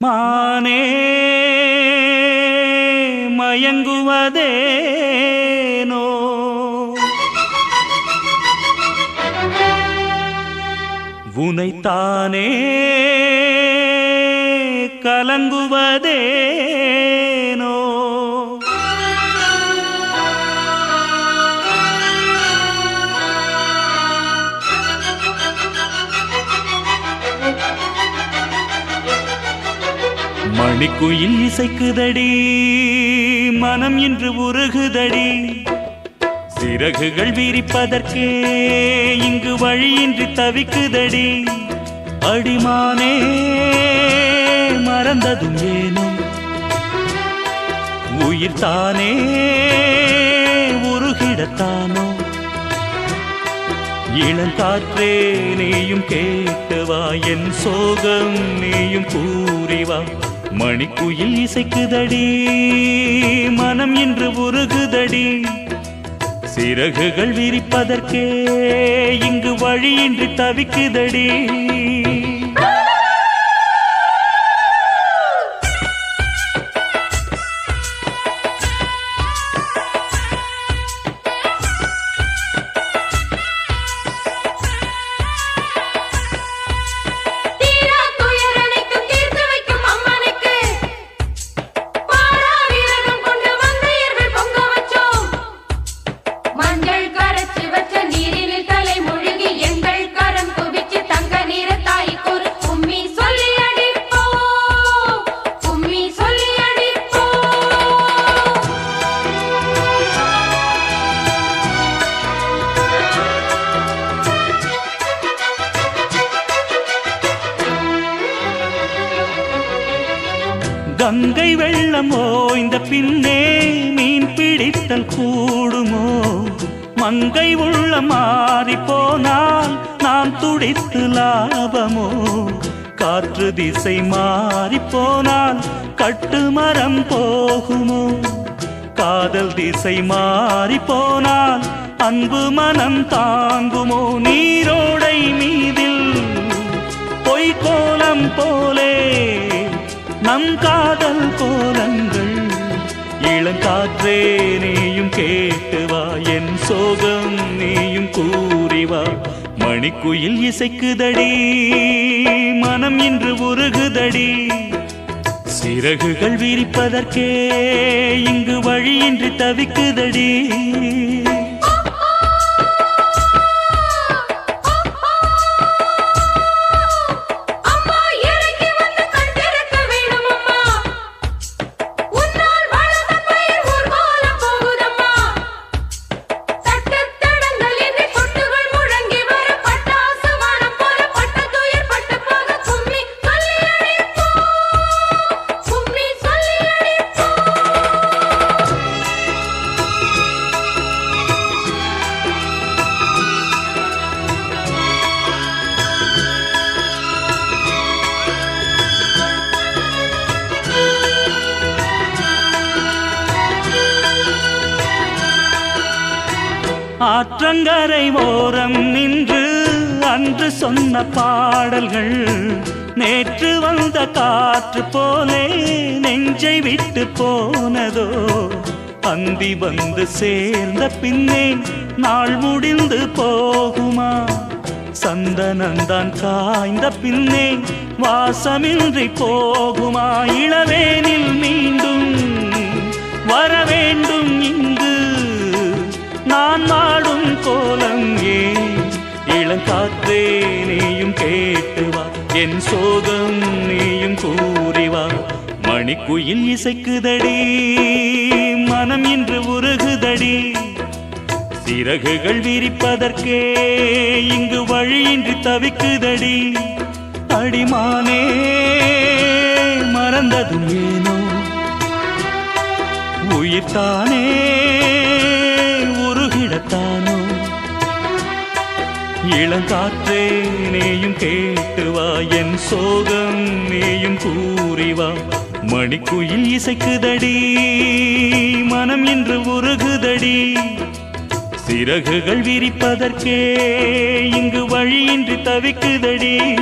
மானே மயங்குவதேனோ? உனைத்தானே கலங்குவதே மணிக்குயில் இசைக்குதடி மனம் இன்று உருகுதடி. சிறகுகள் விரிப்பதற்கே இங்கு வழியின்றி தவிக்குதடி. அடிமானே மறந்ததும் ஏனோ. உயிர் தானே உருகிடத்தானோ இளங்காற்றே நீயும் கேட்டுவா என் சோகம் நீயும் கூறிவா மணிக்குயில் இசைக்குதடி மனம் என்று உருகுதடி. சிறகுகள் விரிப்பதற்கே இங்கு வழியின்றி தவிக்குதடி. கங்கை வெள்ளம் ஓய்ந்த பின்னே மீன் பிடித்தல் கூடுமோ? மங்கை உள்ள மாறி போனால் நாம் துடித்து லாபமோ? காற்று திசை மாறி போனால் கட்டு மரம் போகுமோ? காதல் திசை மாறி போனால் அன்பு மனம் தாங்குமோ? நீரோடை மீதில் பொய்கோலம் போலே நம் காதல் கோலங்கள். இளங்காற்றே நீயும் கேட்டுவா என் சோகம் நீயும் கூறிவா மணிக்குயில் இசைக்குதடி மனம் இன்று உருகுதடி. சிறகுகள் விரிப்பதற்கே இங்கு வழியின்றி தவிக்குதடி. ஆற்றங்கரை ஓரம் நின்று அன்று சொன்ன பாடல்கள் நேற்று வந்த காற்று போலே நெஞ்சை விட்டு போனதோ அந்தி வந்து சேர்ந்த பின்னே நாள் முடிந்து போகுமா? சந்தனந்தான் காய்ந்த பின்னே வாசமின்றி போகுமா? இளவேனில் மீண்டும் என் சோகம் நீயும் கூறிவா மணிக்குயில் இசைக்குதடி மனம் இன்று உருகுதடி. சிறகுகள் விரிப்பதற்கே இங்கு வழியின்றி தவிக்குதடி. அடிமானே மறந்ததும் ஏனோ? உயிர்த்தானே? இளங்காற்றே நீயும் கேட்டுவா. என் சோகம் நீயும் கூறிவா. மணிக்குயில் இசைக்குதடி மனம் என்று உருகுதடி. சிறகுகள் விரிப்பதற்கே இங்கு வழியின்றி தவிக்குதடி.